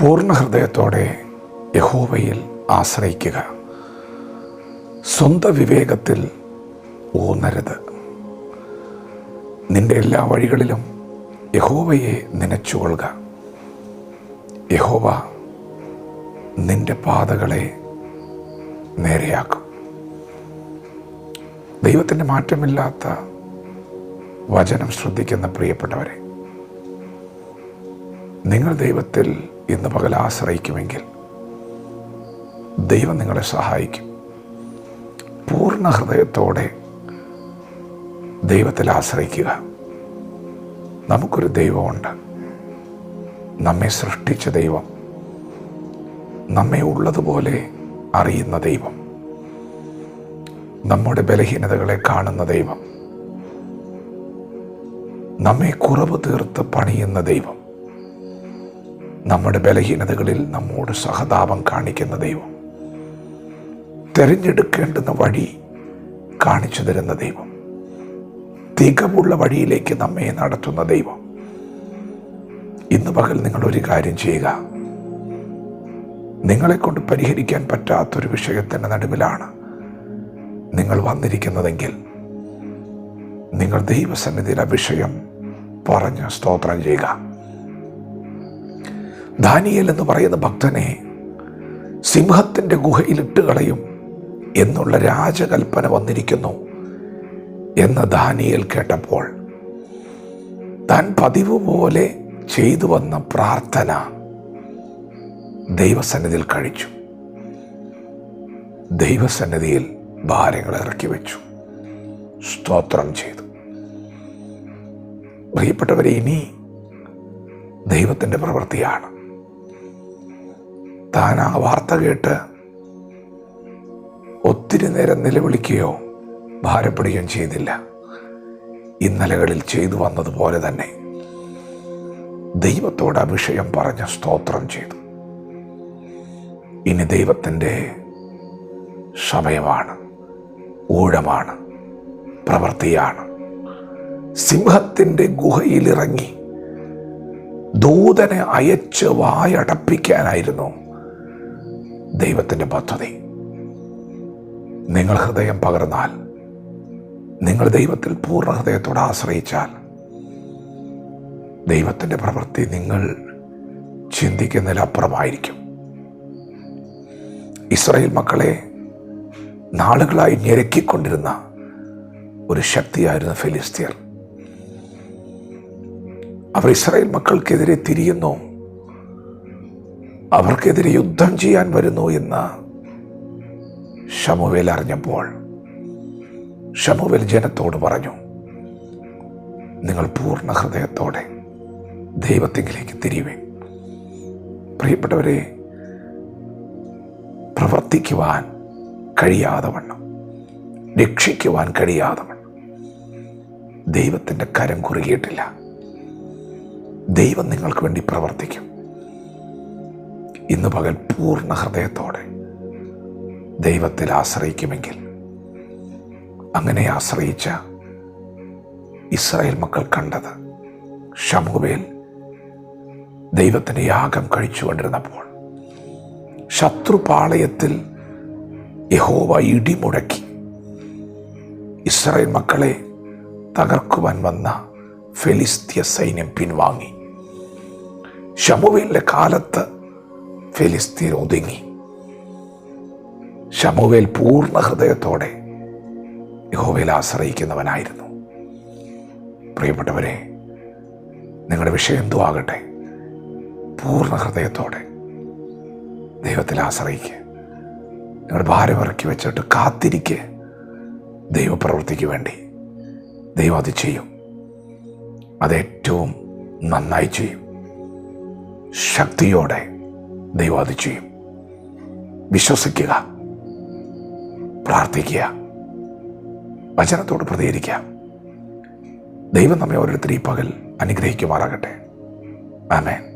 പൂർണ ഹൃദയത്തോടെ യഹോവയിൽ ആശ്രയിക്കുക. സ്വന്തം വിവേകത്തിൽ ഊന്നരുത്. നിന്റെ എല്ലാ വഴികളിലും യഹോവയെ നനച്ചുകൊള്ളുക. യഹോവ നിന്റെ പാതകളെ നേരെയാക്കും. ദൈവത്തിന്റെ മാറ്റമില്ലാത്ത വചനം ശ്രദ്ധിക്കുന്ന പ്രിയപ്പെട്ടവരെ നിങ്ങൾ ദൈവത്തിൽ ഇന്ന് പകൽ ആശ്രയിക്കുമെങ്കിൽ ദൈവം നിങ്ങളെ സഹായിക്കും. പൂർണ ഹൃദയത്തോടെ ദൈവത്തിൽ ആശ്രയിക്കുക. നമുക്കൊരു ദൈവമുണ്ട്. നമ്മെ സൃഷ്ടിച്ച ദൈവം. നമ്മെ ഉള്ളതുപോലെ അറിയുന്ന ദൈവം. നമ്മുടെ ബലഹീനതകളെ കാണുന്ന ദൈവം. നമ്മെ കുറവ് തീർത്ത് പണിയുന്ന ദൈവം. നമ്മുടെ ബലഹീനതകളിൽ നമ്മോട് സഹതാപം കാണിക്കുന്ന ദൈവം. തിരഞ്ഞെടുക്കേണ്ടുന്ന വഴി കാണിച്ചു തരുന്ന ദൈവം. തികവുള്ള വഴിയിലേക്ക് നമ്മെ നടത്തുന്ന ദൈവം. ഇന്ന് പകൽ നിങ്ങൾ ഒരു കാര്യം ചെയ്യുക. നിങ്ങളെ കൊണ്ട് പരിഹരിക്കാൻ പറ്റാത്തൊരു വിഷയത്തിന്റെ നടുവിലാണ് നിങ്ങൾ വന്നിരിക്കുന്നതെങ്കിൽ നിങ്ങൾ ദൈവസന്നിധിയിൽ ആ വിഷയം പറഞ്ഞ് സ്തോത്രം ചെയ്യുക. ദാനിയേൽ എന്ന് പറയുന്ന ഭക്തനെ സിംഹത്തിന്റെ ഗുഹയിലിട്ട് കളയും എന്നുള്ള രാജകൽപ്പന വന്നിരിക്കുന്നു എന്ന് ദാനിയേൽ കേട്ടപ്പോൾ. താൻ പതിവ് പോലെ ചെയ്തു വന്ന പ്രാർത്ഥന ദൈവസന്നിധിയിൽ കഴിച്ചു. ദൈവസന്നിധിയിൽ ഭാരങ്ങൾ ഇറക്കി വെച്ചു. സ്തോത്രം ചെയ്തു. പ്രിയപ്പെട്ടവരെ ഇനി ദൈവത്തിന്റെ പ്രവൃത്തിയാണ്. താൻ ആ വാർത്ത കേട്ട് ഒത്തിരി നേരം നിലവിളിക്കുകയോ ഭാരപ്പെടുകയും ചെയ്തില്ല. ഇന്നലകളിൽ ചെയ്തു വന്നതുപോലെ തന്നെ ദൈവത്തോട് അഭിഷയം പറഞ്ഞ സ്തോത്രം ചെയ്തു. ഇനി ദൈവത്തിന്റെ സമയമാണ് ഊഴമാണ് പ്രവൃത്തിയാണ്. സിംഹത്തിന്റെ ഗുഹയിലിറങ്ങി ദൂതനെ അയച്ച് വായടപ്പിക്കാനായിരുന്നു ദൈവത്തിന്റെ പദ്ധതി. നിങ്ങൾ ഹൃദയം പകർന്നാൽ നിങ്ങൾ ദൈവത്തിൽ പൂർണ ഹൃദയത്തോടെ ആശ്രയിച്ചാൽ ദൈവത്തിന്റെ പ്രവൃത്തി നിങ്ങൾ ചിന്തിക്കുന്നതിലപ്പുറമായിരിക്കും. ഇസ്രായേൽ മക്കളെ നാളുകളായി ഞെരുക്കിക്കൊണ്ടിരുന്ന ഒരു ശക്തിയായിരുന്നു ഫിലിസ്തീർ അവർ ഇസ്രായേൽ മക്കൾക്കെതിരെ തിരിയുന്നു. അവർക്കെതിരെ യുദ്ധം ചെയ്യാൻ വരുന്നു എന്ന് ഷമുവേൽ അറിഞ്ഞപ്പോൾ ഷമുവേൽ ജനത്തോട് പറഞ്ഞു നിങ്ങൾ പൂർണ ഹൃദയത്തോടെ ദൈവത്തിങ്കിലേക്ക് തിരിയുവേ പ്രിയപ്പെട്ടവരെ പ്രവർത്തിക്കുവാൻ കഴിയാതെ വണ്ണം രക്ഷിക്കുവാൻ കഴിയാതെ വണ്ണം ദൈവത്തിന്റെ കരം കുറുകിയിട്ടില്ല. ദൈവം നിങ്ങൾക്ക് വേണ്ടി പ്രവർത്തിക്കും. ഇന്ന് പകൽ പൂർണ ഹൃദയത്തോടെ ദൈവത്തിൽ ആശ്രയിക്കുമെങ്കിൽ അങ്ങനെ ആശ്രയിച്ച ഇസ്രായേൽ മക്കൾ കണ്ടത് ഷമുവേൽ ദൈവത്തിന്റെ യാഗം കഴിച്ചുകൊണ്ടിരുന്നപ്പോൾ ശത്രുപാളയത്തിൽ യഹോവ ഇടിമുടക്കി ഇസ്രായേൽ മക്കളെ തകർക്കുവാൻ വന്ന ഫെലിസ്തീയ സൈന്യം പിൻവാങ്ങി. ഷമുവേലിന്റെ കാലത്ത് ഫെലിസ്തീൻ ഒതുങ്ങി. ഷമുവേൽ പൂർണ ഹൃദയത്തോടെ യഹോവയിൽ ആശ്രയിക്കുന്നവനായിരുന്നു. പ്രിയപ്പെട്ടവരെ നിങ്ങളുടെ വിഷയം എന്തോ ആകട്ടെ പൂർണ ഹൃദയത്തോടെ ദൈവത്തിൽ ആശ്രയിക്കുക. നിങ്ങളുടെ ഭാരം ഇറക്കി വെച്ചിട്ട് കാത്തിരിക്കുക. ദൈവപ്രവൃത്തിക്ക് വേണ്ടി ദൈവം അത് ചെയ്യും. അതേറ്റവും നന്നായി ചെയ്യും. ശക്തിയോടെ ദൈവം അത് ചെയ്യും. വിശ്വസിക്കുക. പ്രാർത്ഥിക്കുക. വചനത്തോട് പ്രതികരിക്കുക. ദൈവം നമ്മെ ഓരോരുത്തരും ഈ പകൽ അനുഗ്രഹിക്കുമാറാകട്ടെ. ആമേൻ.